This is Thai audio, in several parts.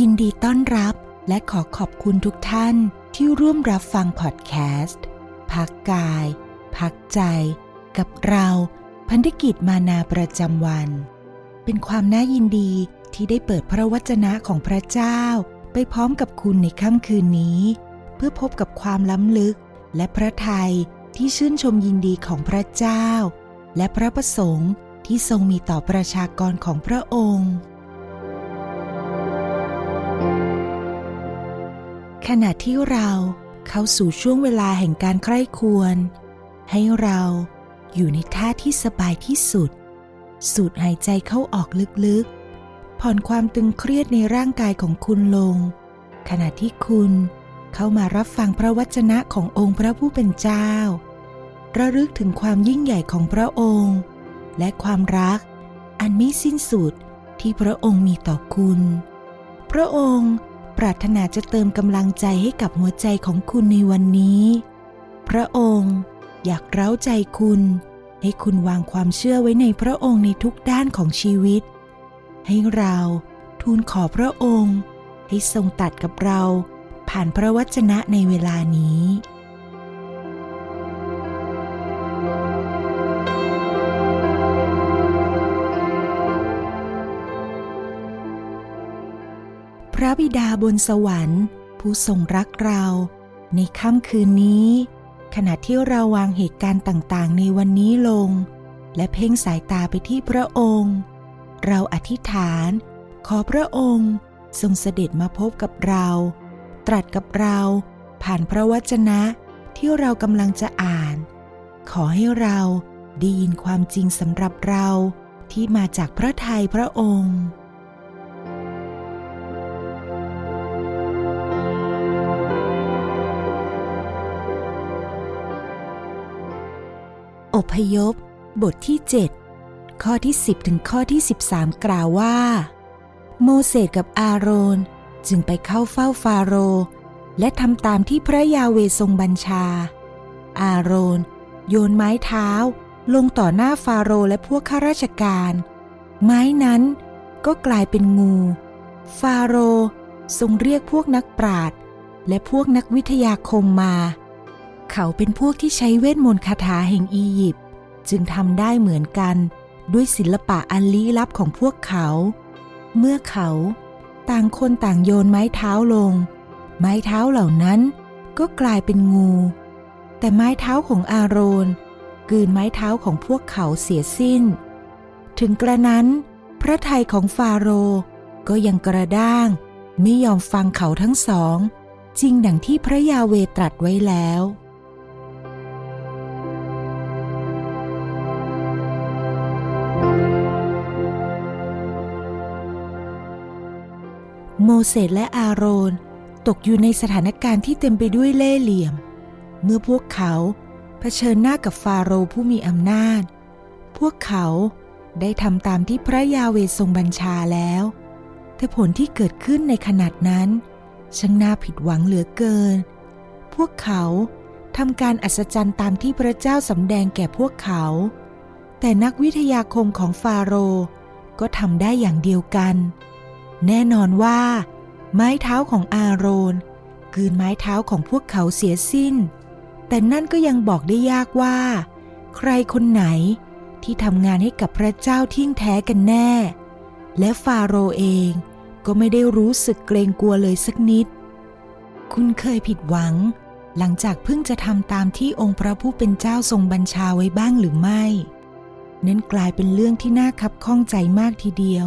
ยินดีต้อนรับและขอขอบคุณทุกท่านที่ร่วมรับฟังพอดแคสต์ พักกาย พักใจ กับเราพันธกิจมานาประจำวัน เป็นความน่ายินดีที่ได้เปิดพระวจนะของพระเจ้า ไปพร้อมกับคุณในค่ำคืนนี้ เพื่อพบกับความล้ำลึก และพระทัยที่ชื่นชมยินดีของพระเจ้า และพระประสงค์ที่ทรงมีต่อประชากรของพระองค์ ณะที่เราเข้าสู่ช่วงเวลาแห่งการใคร่ควร ให้เราอยู่ในท่าที่สบายที่สุด สูดหายใจเข้าออกลึกๆ ผ่อนความตึงเครียดในร่างกายของคุณลง ขณะที่คุณเข้ามารับฟังพระวจนะขององค์พระผู้เป็นเจ้า ระลึกถึงความยิ่งใหญ่ของพระองค์ และความรัก อันไม่สิ้นสุดที่พระองค์มีต่อคุณ พระองค์ ปรารถนาจะเติมกำลังใจให้กับหัวใจของคุณในวันนี้ พระองค์อยากเร้าใจคุณ ให้คุณวางความเชื่อไว้ในพระองค์ในทุกด้านของชีวิต ให้เราทูลขอพระองค์ ให้ทรงตัดกับเราผ่านพระวจนะในเวลานี้ บิดาบนสวรรค์ ผู้ทรงรักเรา ในค่ำคืนนี้ ขณะที่เราวางเหตุการณ์ต่างๆ ในวันนี้ลง และเพ่งสายตาไปที่พระองค์ เราอธิษฐาน ขอพระองค์ทรงเสด็จมาพบกับเรา ตรัสกับเราผ่านพระวจนะที่เรากำลังจะอ่าน ขอให้เราได้ยินความจริงสำหรับเราที่มาจากพระทัยพระองค์ อพยพ บทที่ 7 ข้อที่ 10 ถึงข้อที่ 13 กล่าวว่า โมเสสกับอาโรนจึงไปเข้าเฝ้าฟาโรห์และทำตามที่พระยาเวทรงบัญชา อาโรน โยนไม้เท้า ลงต่อหน้าฟาโรห์และพวกข้าราชการ ไม้นั้นก็กลายเป็นงู ฟาโรห์ทรงเรียกพวกนักปราชญ์และพวกนักวิทยาคมมา เขาเป็นพวกที่ใช้เวทมนต์คาถาแห่งอียิปต์จึงทำได้เหมือนกันด้วยศิลปะอันลี้ลับของพวกเขา เมื่อเขาต่างคนต่างโยนไม้เท้าลง ไม้เท้าเหล่านั้นก็กลายเป็นงู แต่ไม้เท้าของอาโรนกืนไม้เท้าของพวกเขาเสียสิ้น ถึงกระนั้น พระทัยของฟาโรก็ยังกระด้าง ไม่ยอมฟังเขาทั้งสอง จริงดังที่พระยาเวตรัสไว้แล้ว โมเสสและอาโรนตกอยู่ในสถานการณ์ที่เต็มไปด้วยเล่ห์เหลี่ยม เมื่อพวกเขาเผชิญหน้ากับฟาโรห์ผู้มีอำนาจ พวกเขาได้ทำตามที่พระยาเวทรงบัญชาแล้ว แต่ผลที่เกิดขึ้นในขนาดนั้นช่างน่าผิดหวังเหลือเกิน พวกเขาทำการอัศจรรย์ตามที่พระเจ้าสำแดงแก่พวกเขา แต่นักวิทยาคมของฟาโรห์ก็ทำได้อย่างเดียวกัน แน่นอนว่า ไม้เท้าของอาโรนกืนไม้เท้าของพวกเขาเสียสิ้น แต่นั่นก็ยังบอกได้ยากว่า ใครคนไหนที่ทำงานให้กับพระเจ้าทิ้งแท้กันแน่ และฟาโรเองก็ไม่ได้รู้สึกเกรงกลัวเลยสักนิด คุณเคยผิดหวัง หลังจากเพิ่งจะทำตามที่องค์พระผู้เป็นเจ้าทรงบัญชาไว้บ้างหรือไม่ นั้นกลายเป็นเรื่องที่น่าคับข้องใจมากทีเดียว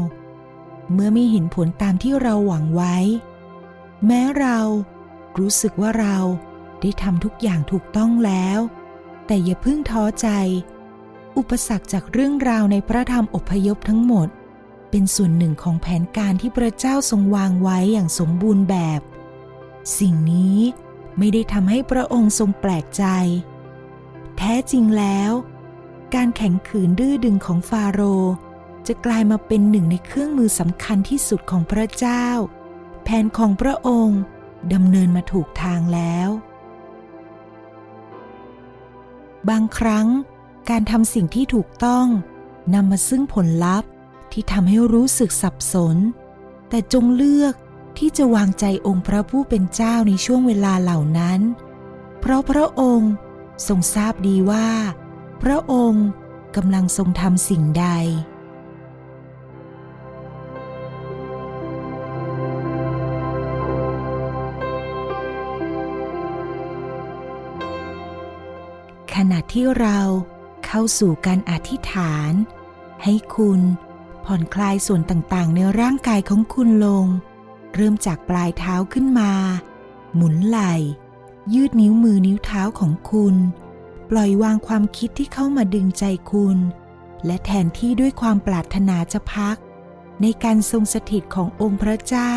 เมื่อไม่เห็นผลตามที่เราหวังไว้ แม้เรารู้สึกว่าเราได้ทำทุกอย่างถูกต้องแล้ว แต่อย่าเพิ่งท้อใจ อุปสรรคจากเรื่องราวในพระธรรมอพยพทั้งหมด เป็นส่วนหนึ่งของแผนการที่พระเจ้าทรงวางไว้อย่างสมบูรณ์แบบ สิ่งนี้ไม่ได้ทำให้พระองค์ทรงแปลกใจ แท้จริงแล้ว การแข็งขืนดื้อดึงของฟาโรห์ จะกลายมาเป็นหนึ่งในเครื่องมือสำคัญที่สุดของพระเจ้า แผนของพระองค์ดำเนินมาถูกทางแล้ว บางครั้งการทำสิ่งที่ถูกต้องนำมาซึ่งผลลัพธ์ที่ทำให้รู้สึกสับสน แต่จงเลือกที่จะวางใจองค์พระผู้เป็นเจ้าในช่วงเวลาเหล่านั้น เพราะพระองค์ทรงทราบดีว่า พระองค์กำลังทรงทำสิ่งใด ขณะที่เราเข้าสู่การอธิษฐาน ให้คุณผ่อนคลายส่วนต่างๆ ในร่างกายของคุณลง เริ่มจากปลายเท้าขึ้นมา หมุนไหล่ ยืดนิ้วมือนิ้วเท้าของคุณ ปล่อยวางความคิดที่เข้ามาดึงใจคุณ และแทนที่ด้วยความปรารถนาจะพัก ในการทรงสถิตขององค์พระเจ้า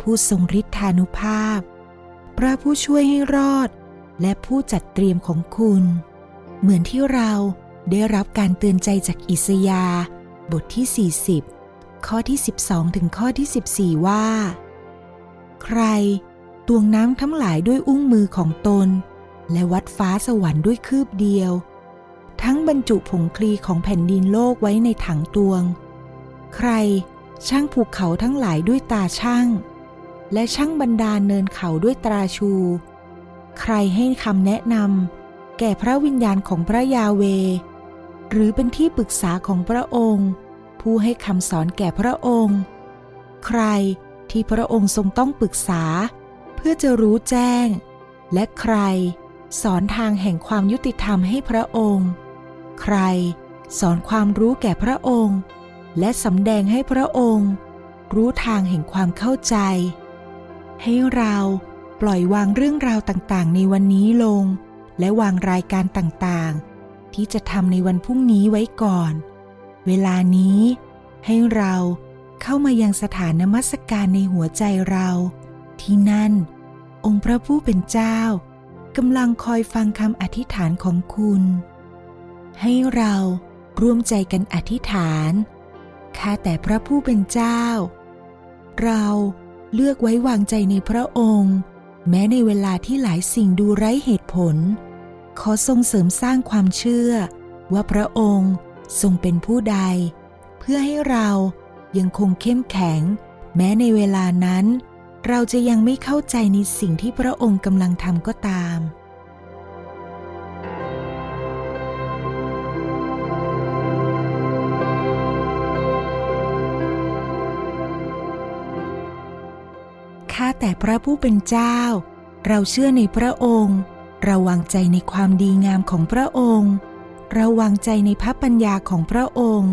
ผู้ทรงฤทธานุภาพ พระผู้ช่วยให้รอด และผู้จัดเตรียมของคุณ เหมือนที่เราได้รับการเตือนใจจากอิสยา บทที่ 40 ข้อที่ 12 ถึงข้อที่ 14 ว่า ใครตวงน้ำทั้งหลายด้วยอุ้งมือของตน และวัดฟ้าสวรรค์ด้วยคืบเดียว ทั้งบรรจุผงคลีของแผ่นดินโลกไว้ในถังตวง ใครช่างภูเขาทั้งหลายด้วยตาช่าง และช่างบรรดาเนินเขาด้วยตราชู ใครให้คำแนะนำแก่พระวิญญาณของพระยาเว หรือเป็นที่ปรึกษาของพระองค์ ผู้ให้คำสอนแก่พระองค์ ใครที่พระองค์ทรงต้องปรึกษา เพื่อจะรู้แจ้ง และใครสอนทางแห่งความยุติธรรมให้พระองค์ ใครสอนความรู้แก่พระองค์ และสำแดงให้พระองค์ รู้ทางแห่งความเข้าใจ ให้เรา ปล่อยวางเรื่องราวต่างๆ ในวันนี้ลง และวางรายการต่างๆ ที่จะทำในวันพรุ่งนี้ไว้ก่อน เวลานี้ให้เราเข้ามายังสถานนมัสการในหัวใจเรา ที่นั่น องค์พระผู้เป็นเจ้ากำลังคอยฟังคำอธิษฐานของคุณ ให้เราร่วมใจกันอธิษฐาน ข้าแต่พระผู้เป็นเจ้า เราเลือกไว้วางใจในพระองค์ แม้ในเวลาที่หลายสิ่งดูไร้เหตุผล ขอทรงเสริมสร้างความเชื่อ ว่าพระองค์ทรงเป็นผู้ใด เพื่อให้เรายังคงเข้มแข็ง แม้ในเวลานั้น เราจะยังไม่เข้าใจในสิ่งที่พระองค์กำลังทำก็ตาม แต่พระผู้เป็นเจ้า เราเชื่อในพระองค์ เราวางใจในความดีงามของพระองค์ เราวางใจในพระปัญญาของพระองค์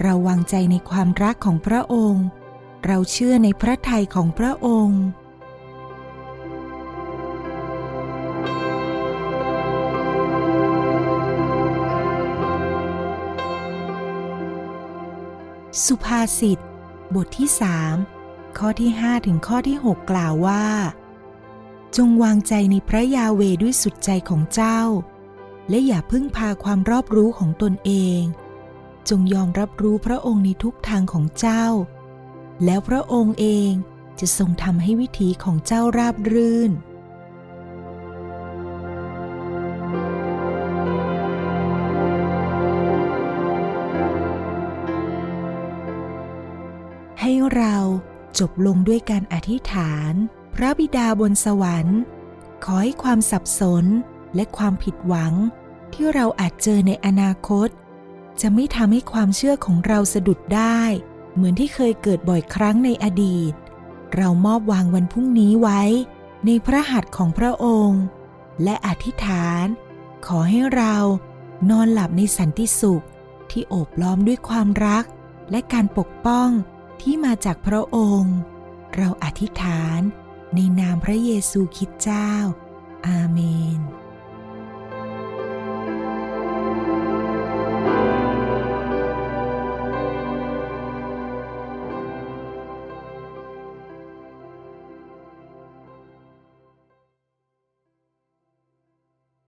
เราวางใจในความรักของพระองค์ เราเชื่อในพระทัยของพระองค์สุภาษิต บทที่สาม ข้อที่ 5 ถึงข้อที่ 6 กล่าวว่า จงวางใจในพระยาเวด้วยสุดใจของเจ้า และอย่าพึ่งพาความรอบรู้ของตนเอง จงยอมรับรู้พระองค์ในทุกทางของเจ้า แล้วพระองค์เองจะทรงทำให้วิถีของเจ้าราบรื่นให้เรา จบลงด้วยการอธิษฐาน พระบิดาบนสวรรค์ ขอให้ความสับสนและความผิดหวัง ที่เราอาจเจอในอนาคต จะไม่ทำให้ความเชื่อของเราสะดุดได้ เหมือนที่เคยเกิดบ่อยครั้งในอดีต เรามอบวางวันพรุ่งนี้ไว้ ในพระหัตถ์ของพระองค์ และอธิษฐาน ขอให้เรานอนหลับในสันติสุขที่โอบล้อมด้วยความรักและการปกป้อง ที่มาจากพระองค์ เราอธิษฐานในนามพระเยซูคริสต์เจ้า อาเมน